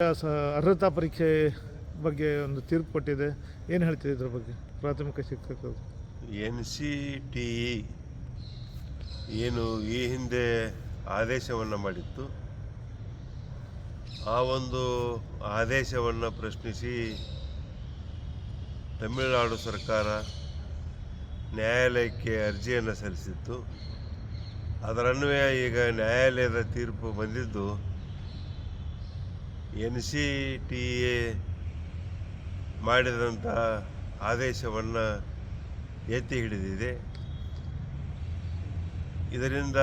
ಅರ್ಹತಾ ಪರೀಕ್ಷೆ ಬಗ್ಗೆ ಒಂದು ತೀರ್ಪು ಕೊಟ್ಟಿದೆ. ಏನು ಹೇಳ್ತೀರಿ ಇದ್ರ ಬಗ್ಗೆ? ಪ್ರಾಥಮಿಕ ಶಿಕ್ಷಕರು. ಎನ್ ಸಿ ಟಿ ಏನು ಈ ಹಿಂದೆ ಆದೇಶವನ್ನು ಮಾಡಿತ್ತು. ಆ ಒಂದು ಆದೇಶವನ್ನು ಪ್ರಶ್ನಿಸಿ ತಮಿಳುನಾಡು ಸರ್ಕಾರ ನ್ಯಾಯಾಲಯಕ್ಕೆ ಅರ್ಜಿಯನ್ನು ಸಲ್ಲಿಸಿತ್ತು. ಅದರನ್ವಯ ಈಗ ನ್ಯಾಯಾಲಯದ ತೀರ್ಪು ಬಂದಿದ್ದು ಎನ್ ಸಿ ಟಿ ಎ ಮಾಡಿದಂಥ ಆದೇಶವನ್ನು ಎತ್ತಿ ಹಿಡಿದಿದೆ. ಇದರಿಂದ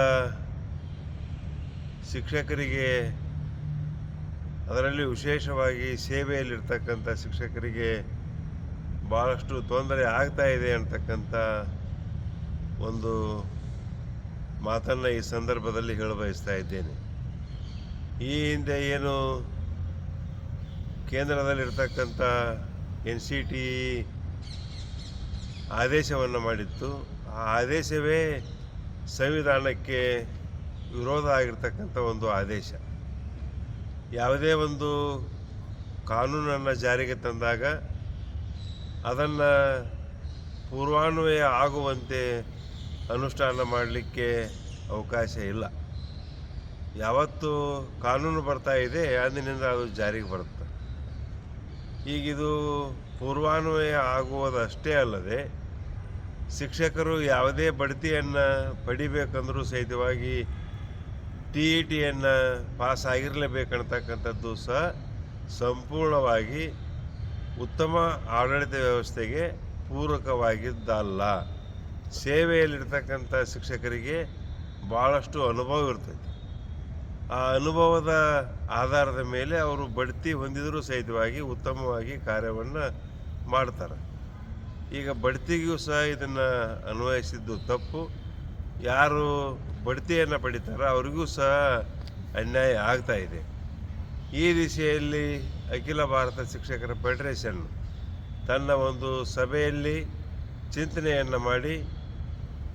ಶಿಕ್ಷಕರಿಗೆ ಅದರಲ್ಲಿ ವಿಶೇಷವಾಗಿ ಸೇವೆಯಲ್ಲಿರ್ತಕ್ಕಂಥ ಶಿಕ್ಷಕರಿಗೆ ಭಾಳಷ್ಟು ತೊಂದರೆ ಆಗ್ತಾ ಇದೆ ಅಂತಕ್ಕಂಥ ಒಂದು ಮಾತನ್ನು ಈ ಸಂದರ್ಭದಲ್ಲಿ ಹೇಳಬಯಸ್ತಾ ಇದ್ದೇನೆ. ಈ ಹಿಂದೆ ಏನು ಕೇಂದ್ರದಲ್ಲಿರ್ತಕ್ಕಂಥ ಎನ್ ಸಿ ಟಿ ಆದೇಶವನ್ನು ಮಾಡಿತ್ತು. ಆ ಆದೇಶವೇ ಸಂವಿಧಾನಕ್ಕೆ ವಿರೋಧ ಆಗಿರ್ತಕ್ಕಂಥ ಒಂದು ಆದೇಶ. ಯಾವುದೇ ಒಂದು ಕಾನೂನನ್ನು ಜಾರಿಗೆ ತಂದಾಗ ಅದನ್ನು ಪೂರ್ವಾನ್ವಯ ಆಗುವಂತೆ ಅನುಷ್ಠಾನ ಮಾಡಲಿಕ್ಕೆ ಅವಕಾಶ ಇಲ್ಲ. ಯಾವತ್ತು ಕಾನೂನು ಬರ್ತಾ ಇದೆ, ಅಂದಿನಿಂದ ಅದು ಜಾರಿಗೆ ಬರುತ್ತೆ ಈಗಿದು ಪೂರ್ವಾನ್ವಯ ಆಗುವುದಷ್ಟೇ ಅಲ್ಲದೆ ಶಿಕ್ಷಕರು ಯಾವುದೇ ಬಡ್ತಿಯನ್ನು ಪಡಿಬೇಕಂದರೂ ಸಹಿತವಾಗಿ ಟಿ ಇ ಟಿಯನ್ನು ಪಾಸ್ ಆಗಿರಲೇಬೇಕಂತಕ್ಕಂಥದ್ದು ಸಹ ಸಂಪೂರ್ಣವಾಗಿ ಉತ್ತಮ ಆಡಳಿತ ವ್ಯವಸ್ಥೆಗೆ ಪೂರಕವಾಗಿದ್ದಲ್ಲ. ಸೇವೆಯಲ್ಲಿರ್ತಕ್ಕಂಥ ಶಿಕ್ಷಕರಿಗೆ ಭಾಳಷ್ಟು ಅನುಭವ ಇರ್ತೈತಿ. ಆ ಅನುಭವದ ಆಧಾರದ ಮೇಲೆ ಅವರು ಬಡ್ತಿ ಹೊಂದಿದರೂ ಸಹಿತವಾಗಿ ಉತ್ತಮವಾಗಿ ಕಾರ್ಯವನ್ನು ಮಾಡ್ತಾರೆ. ಈಗ ಬಡ್ತಿಗೂ ಸಹ ಇದನ್ನು ಅನ್ವಯಿಸಿದ್ದು ತಪ್ಪು. ಯಾರು ಬಡ್ತಿಯನ್ನು ಪಡಿತಾರೋ ಅವರಿಗೂ ಸಹ ಅನ್ಯಾಯ ಆಗ್ತಾ ಇದೆ. ಈ ದಿಶೆಯಲ್ಲಿ ಅಖಿಲ ಭಾರತ ಶಿಕ್ಷಕರ ಫೆಡರೇಷನ್ ತನ್ನ ಒಂದು ಸಭೆಯಲ್ಲಿ ಚಿಂತನೆಯನ್ನು ಮಾಡಿ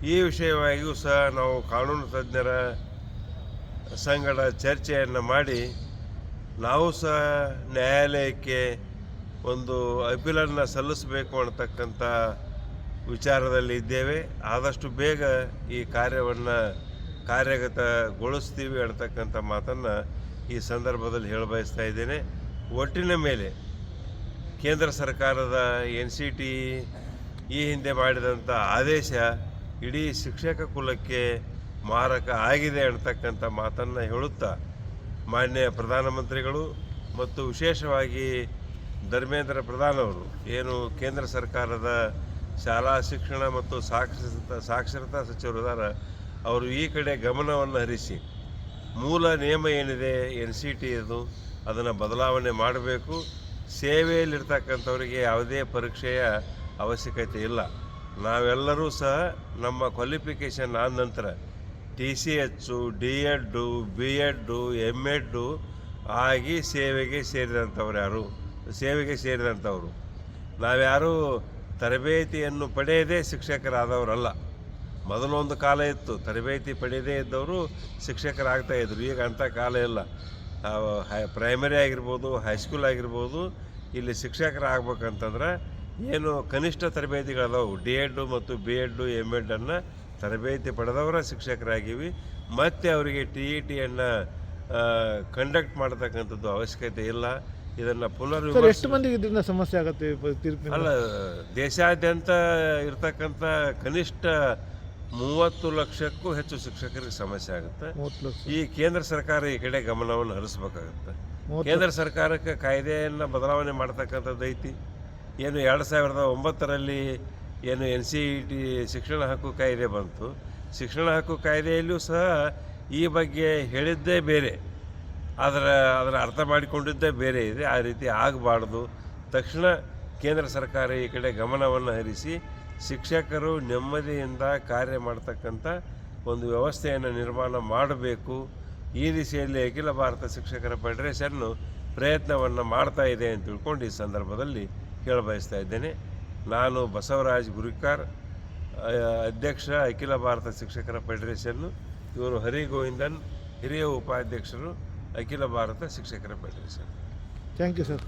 ಈ ವಿಷಯವಾಗಿಯೂ ಸಹ ನಾವು ಕಾನೂನು ತಜ್ಞರ ಸಂಗಡ ಚರ್ಚೆಯನ್ನು ಮಾಡಿ ನಾವು ಸಹ ನ್ಯಾಯಾಲಯಕ್ಕೆ ಒಂದು ಅಪೀಲನ್ನು ಸಲ್ಲಿಸಬೇಕು ಅನ್ನತಕ್ಕಂಥ ವಿಚಾರದಲ್ಲಿ ಇದ್ದೇವೆ. ಆದಷ್ಟು ಬೇಗ ಈ ಕಾರ್ಯವನ್ನು ಕಾರ್ಯಗತಗೊಳಿಸ್ತೀವಿ ಅಂತಕ್ಕಂಥ ಮಾತನ್ನು ಈ ಸಂದರ್ಭದಲ್ಲಿ ಹೇಳಬಯಸ್ತಾ ಇದ್ದೇನೆ. ಒಟ್ಟಿನ ಮೇಲೆ ಕೇಂದ್ರ ಸರ್ಕಾರದ ಎನ್ ಸಿ ಟಿ ಈ ಹಿಂದೆ ಮಾಡಿದಂಥ ಆದೇಶ ಇಡೀ ಶಿಕ್ಷಕ ಕುಲಕ್ಕೆ ಮಾರಕ ಆಗಿದೆ ಅಂತಕ್ಕಂಥ ಮಾತನ್ನು ಹೇಳುತ್ತಾ ಮಾನ್ಯ ಪ್ರಧಾನಮಂತ್ರಿಗಳು ಮತ್ತು ವಿಶೇಷವಾಗಿ ಧರ್ಮೇಂದ್ರ ಪ್ರಧಾನವರು ಏನು ಕೇಂದ್ರ ಸರ್ಕಾರದ ಶಾಲಾ ಶಿಕ್ಷಣ ಮತ್ತು ಸಾಕ್ಷರತಾ ಸಾಕ್ಷರತಾ ಸಚಿವರಿದಾರ ಅವರು ಈ ಕಡೆ ಗಮನವನ್ನು ಹರಿಸಿ, ಮೂಲ ನಿಯಮ ಏನಿದೆ, ಎನ್ ಸಿ ಟಿ ಅದು, ಅದನ್ನು ಬದಲಾವಣೆ ಮಾಡಬೇಕು. ಸೇವೆಯಲ್ಲಿರ್ತಕ್ಕಂಥವರಿಗೆ ಯಾವುದೇ ಪರೀಕ್ಷೆಯ ಅವಶ್ಯಕತೆ ಇಲ್ಲ. ನಾವೆಲ್ಲರೂ ಸಹ ನಮ್ಮ ಕ್ವಾಲಿಫಿಕೇಷನ್ ಆದ ನಂತರ T C H D Ed B Ed M Ed ಆಗಿ ಸೇವೆಗೆ ಸೇರಿದಂಥವ್ರು ಯಾರು? ಸೇವೆಗೆ ಸೇರಿದಂಥವರು. ನಾವ್ಯಾರು ತರಬೇತಿಯನ್ನು ಪಡೆಯದೇ ಶಿಕ್ಷಕರಾದವರಲ್ಲ. ಮೊದಲೊಂದು ಕಾಲ ಇತ್ತು, ತರಬೇತಿ ಪಡೆಯದೇ ಇದ್ದವರು ಶಿಕ್ಷಕರಾಗ್ತಾ ಇದ್ರು. ಈಗ ಅಂಥ ಕಾಲ ಇಲ್ಲ. ಹೈ, ಪ್ರೈಮರಿ ಆಗಿರ್ಬೋದು, ಹೈಸ್ಕೂಲ್ ಆಗಿರ್ಬೋದು, ಇಲ್ಲಿ ಶಿಕ್ಷಕರಾಗಬೇಕಂತಂದ್ರೆ ಏನು ಕನಿಷ್ಠ ತರಬೇತಿಗಳದಾವು. ಡಿ ಎಡ್ಡು ಮತ್ತು ಬಿ ಎಡ್ಡು ಎಂ ಎಡ್ಡನ್ನು ತರಬೇತಿ ಪಡೆದವರ ಶಿಕ್ಷಕರಾಗಿವಿ. ಮತ್ತೆ ಅವರಿಗೆ ಟಿ ಇ ಟಿಯನ್ನು ಕಂಡಕ್ಟ್ ಮಾಡತಕ್ಕಂಥದ್ದು ಅವಶ್ಯಕತೆ ಇಲ್ಲ. ಇದನ್ನು ಪುನರ್ ಎಷ್ಟು ಮಂದಿಗೆ ಇದರಿಂದ ಸಮಸ್ಯೆ ಆಗುತ್ತೆ ತೀರ್ಪಿನ ಅಲ್ಲ ದೇಶಾದ್ಯಂತ ಇರ್ತಕ್ಕಂಥ ಕನಿಷ್ಠ ಮೂವತ್ತು ಲಕ್ಷಕ್ಕೂ ಹೆಚ್ಚು ಶಿಕ್ಷಕರಿಗೆ ಸಮಸ್ಯೆ ಆಗುತ್ತೆ. ಈ ಕೇಂದ್ರ ಸರ್ಕಾರ ಈ ಕಡೆ ಗಮನವನ್ನು ಹರಿಸಬೇಕಾಗುತ್ತೆ. ಕೇಂದ್ರ ಸರ್ಕಾರಕ್ಕೆ ಕಾಯ್ದೆಯನ್ನು ಬದಲಾವಣೆ ಮಾಡ್ತಕ್ಕಂಥದ್ದು ಐತಿ ಏನು ಎರಡು ಸಾವಿರದ ಒಂಬತ್ತರಲ್ಲಿ ಏನು ಎನ್ ಸಿ ಇ ಟಿ ಶಿಕ್ಷಣ ಹಕ್ಕು ಕಾಯ್ದೆ ಬಂತು. ಶಿಕ್ಷಣ ಹಕ್ಕು ಕಾಯ್ದೆಯಲ್ಲೂ ಸಹ ಈ ಬಗ್ಗೆ ಹೇಳಿದ್ದೇ ಬೇರೆ. ಅದರ ಅದರ ಅರ್ಥ ಮಾಡಿಕೊಂಡಿದ್ದೇ ಬೇರೆ ಇದೆ. ಆ ರೀತಿ ಆಗಬಾರ್ದು. ತಕ್ಷಣ ಕೇಂದ್ರ ಸರ್ಕಾರ ಈ ಕಡೆ ಗಮನವನ್ನು ಹರಿಸಿ ಶಿಕ್ಷಕರು ನೆಮ್ಮದಿಯಿಂದ ಕಾರ್ಯ ಮಾಡ್ತಕ್ಕಂಥ ಒಂದು ವ್ಯವಸ್ಥೆಯನ್ನು ನಿರ್ಮಾಣ ಮಾಡಬೇಕು. ಈ ದಿಶೆಯಲ್ಲಿ ಅಖಿಲ ಭಾರತ ಶಿಕ್ಷಕರ ಫೆಡರೇಷನ್ನು ಪ್ರಯತ್ನವನ್ನು ಮಾಡ್ತಾ ಇದೆ ಅಂತ ತಿಳ್ಕೊಂಡು ಈ ಸಂದರ್ಭದಲ್ಲಿ ಕೇಳಬಯಸ್ತಾ ಇದ್ದೇನೆ. ನಾನು ಬಸವರಾಜ್ ಗುರಿಕಾರ್ ಅಧ್ಯಕ್ಷ, ಅಖಿಲ ಭಾರತ ಶಿಕ್ಷಕರ ಫೆಡರೇಷನ್ನು ಇವರು ಹರಿ ಗೋವಿಂದನ್ ಹಿರಿಯ ಉಪಾಧ್ಯಕ್ಷರು, ಅಖಿಲ ಭಾರತ ಶಿಕ್ಷಕರ ಫೆಡರೇಷನ್. Thank you sir